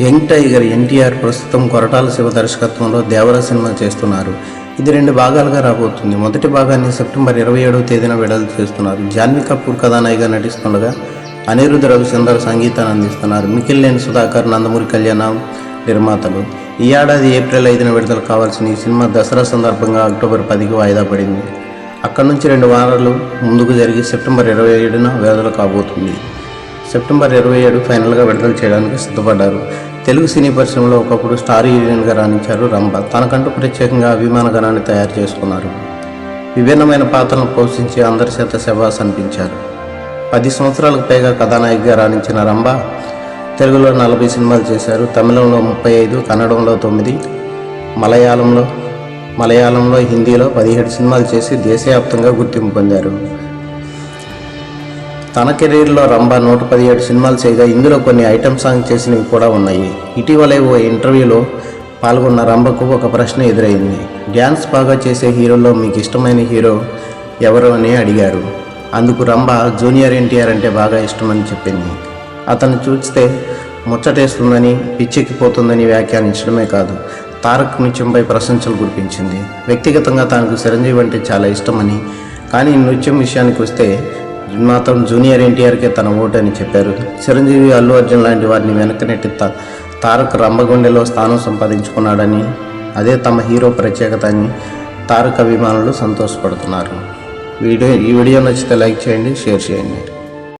Young tiger NTR ప్రస్తుతం కొరటాల శివ దర్శకత్వంలో దేవర cinema చేస్తున్నారు. ఇది రెండు భాగాలుగా రాబోతుంది. మొదటి భాగాన్ని సెప్టెంబర్ ఇరవై ఏడవ తేదీన విడుదల చేస్తున్నారు. జాన్వీ కపూర్ కథానాయిగా నటిస్తుండగా అనిరుద్ధ రవిచందర్ సంగీతాన్ని అందిస్తున్నారు. మికిల్లేని సుధాకర్ నందమూరి కళ్యాణ నిర్మాతలు. ఈ ఏడాది ఏప్రిల్ ఐదున విడుదల కావాల్సిన ఈ సినిమా దసరా సందర్భంగా అక్టోబర్ పదికి వాయిదా పడింది. అక్కడి నుంచి రెండు వారాలు ముందుకు జరిగి సెప్టెంబర్ ఇరవై ఏడున విడుదల కాబోతుంది. సెప్టెంబర్ ఇరవై ఏడు ఫైనల్గా విడుదల చేయడానికి సిద్ధపడ్డారు. తెలుగు సినీ పరిశ్రమలో ఒకప్పుడు స్టార్ హీరోయిన్గా రాణించారు రంభ. తనకంటూ ప్రత్యేకంగా అభిమాన గణాన్ని తయారు చేసుకున్నారు. విభిన్నమైన పాత్రలను పోషించి అందరి చేత శబాస్ అనిపించారు. పది సంవత్సరాలకు పైగా కథానాయికగా రాణించిన రంభ తెలుగులో నలభై సినిమాలు చేశారు. తమిళంలో ముప్పై ఐదు కన్నడంలో తొమ్మిది మలయాళంలో మలయాళంలో హిందీలో పదిహేడు సినిమాలు చేసి దేశవ్యాప్తంగా గుర్తింపు పొందారు. తన కెరీర్లో రంభ నూట పదిహేడు సినిమాలు చేయగా ఇందులో కొన్ని ఐటమ్ సాంగ్ చేసినవి కూడా ఉన్నాయి. ఇటీవలే ఓ ఇంటర్వ్యూలో పాల్గొన్న రంభకు ఒక ప్రశ్న ఎదురైంది. డ్యాన్స్ బాగా చేసే హీరోలో మీకు ఇష్టమైన హీరో ఎవరు అని అడిగారు. అందుకు రంభ జూనియర్ ఎన్టీఆర్ అంటే బాగా ఇష్టమని చెప్పింది. అతను చూస్తే ముచ్చటేస్తుందని పిచ్చెక్కిపోతుందని వ్యాఖ్యానించడమే కాదు తారక్ నృత్యంపై ప్రశంసలు కురిపించింది. వ్యక్తిగతంగా తనకు చిరంజీవి అంటే చాలా ఇష్టమని కానీ నృత్యం విషయానికి వస్తే మాత్రం జూనియర్ ఎన్టీఆర్కే తన ఓటు అని చెప్పారు. చిరంజీవి అల్లు అర్జున్ లాంటి వారిని వెనక నెట్టి తా- తారక్ రంభగుండెలో స్థానం సంపాదించుకున్నాడని అదే తమ హీరో ప్రత్యేకత అని తారక్ అభిమానులు సంతోషపడుతున్నారు. వీడియో ఈ వీడియో నచ్చితే లైక్ చేయండి షేర్ చేయండి.